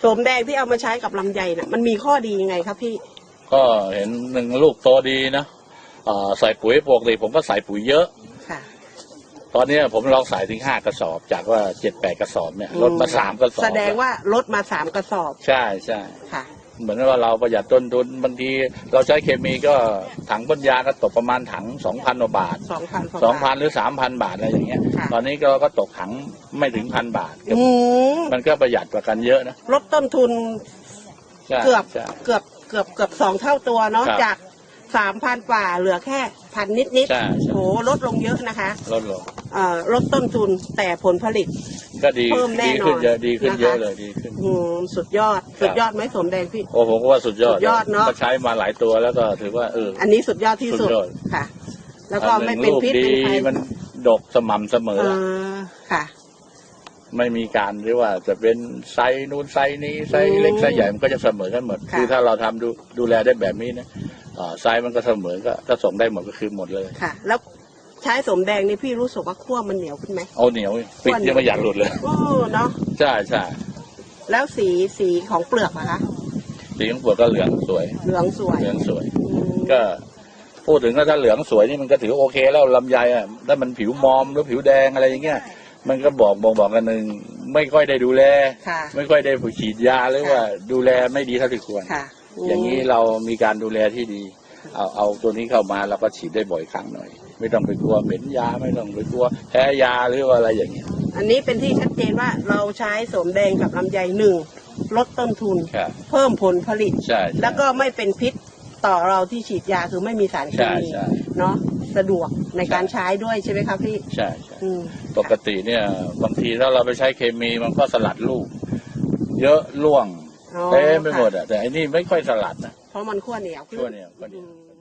โสมแดงที่เอามาใช้กับลำไยน่ะมันมีข้อดียังไงครับพี่ ก็เห็นหนึ่งลูกโตดีนะอ่าใส่ปุ๋ยปกติผมก็ใส่ปุ๋ยเยอะ ค่ะ ตอนนี้ผมลองใส่ถึงห้ากระสอบ จากว่าเจ็ดแปดกระสอบเนี่ยลดมาสามกระสอบแสดงว่าลดมาสามกระสอบ ใช่ใช่ค่ะ เหมือนว่าเราประหยัดต้นทุนบางทีเราใช้เคมีก็ถังปัญญาก็ตกประมาณถังสองพันกว่าบาทสองพันสองพันหรือสามพันบาทอะไรอย่างเงี้ยค่ะตอนนี้ก็ก็ตกถังไม่ถึงพันบาทอืมมันก็ประหยัดกว่ากันเยอะนะลดต้นทุนใช่เกือบใช่เกือบเกือบเกือบสองเท่าตัวเนาะครับจากสามพันกว่าเหลือแค่พันนิดนิดๆใช่ใช่โหลดลงเยอะนะคะ ลดลง เอ่อลดต้นทุนแต่ผลผลิต ก็ดีเพิ่มแน่ดีนอนขึ้นเยอะดีขึ้นนะคะ เยอะเลยดีขึ้น อืมสุดยอดสุดยอดไหมสมแดงพี่ โอ้ผมก็ว่าสุดยอดสุดยอดเนอะ ก็ใช้มาหลายตัวแล้วก็ถือว่าเออ อันนี้สุดยอดที่สุดสุดยอด ค่ะ แล้วก็ไม่อัหเป็นลูพิษดีเป็นภัยมันดกสม่ำเสมเอออค่ะ ไม่มีการหรือว่าจะเป็นไซส์นู้นไซส์นี้ไซส์เล็กไซส์ใหญ่มันก็จะเสมอกันหมดค่ะคือถ้าเราทำดูดูแลได้แบบนี้นะอ่าไซส์มันก็เสมอก็ถ้าส่งได้หมดก็คือหมดเลย ค่ะ แล้ว ใช้สมแดงนี่พี่รู้สึกว่าขั้วมันเหนียวขึ้นไหมเอาเหนียวปิดยังไม่อยากหลุดเลยโอ้เนาะใช่ใช่แล้วสีสีของเปลือกอะคะสีของปวดก็เหลืองสวย เหลืองสวยเหลืองสวยอืมก็พูดถึงก็ถ้าเหลืองสวยนี่มันก็ถือโอเคแล้วลำไยอะถ้ามันผิวมอมหรือผิวแดงอะไรอย่างเงี้ยมันก็บอกบอกบอกกันหนึ่งไม่ค่อยได้ดูแลค่ะไม่ค่อยได้ฉีดยาหรือว่าดูแลไม่ดีเท่าที่ควรค่ะมอย่างนี้เรามีการดูแลที่ดี เอาเอาตัวนี้เข้ามาเราก็ฉีดได้บ่อยครั้งหน่อย ไม่ต้องไปกลัวเหม็นยาไม่ต้องไปกลัวแพ้ยาหรือว่าอะไรอย่างเงี้ยอันนี้เป็นที่ชัดเจนว่าเราใช้สมแดงกับลำไยหนึ่งลดต้นทุน ครับ เพิ่มผลผลิต ใช่ใช่ แล้วก็ไม่เป็นพิษต่อเราที่ฉีดยาคือไม่มีสารเคใช่มีใช่ เนาะสะดวกในการใช้ด้วยใช่ไหมครับพี่ใช่ใช่ อืมปกติเนี่ยบางทีถ้าเราไปใช้เคมีมันก็สลัดลูก เยอะล่วงอ๋อเต็มไปหมดค่ะอะแต่อันนี้ไม่ค่อยสลัดนะเพราะมันขั้วเหนียวขึ้นขั้วเหนียวขั้วเหนียวอืม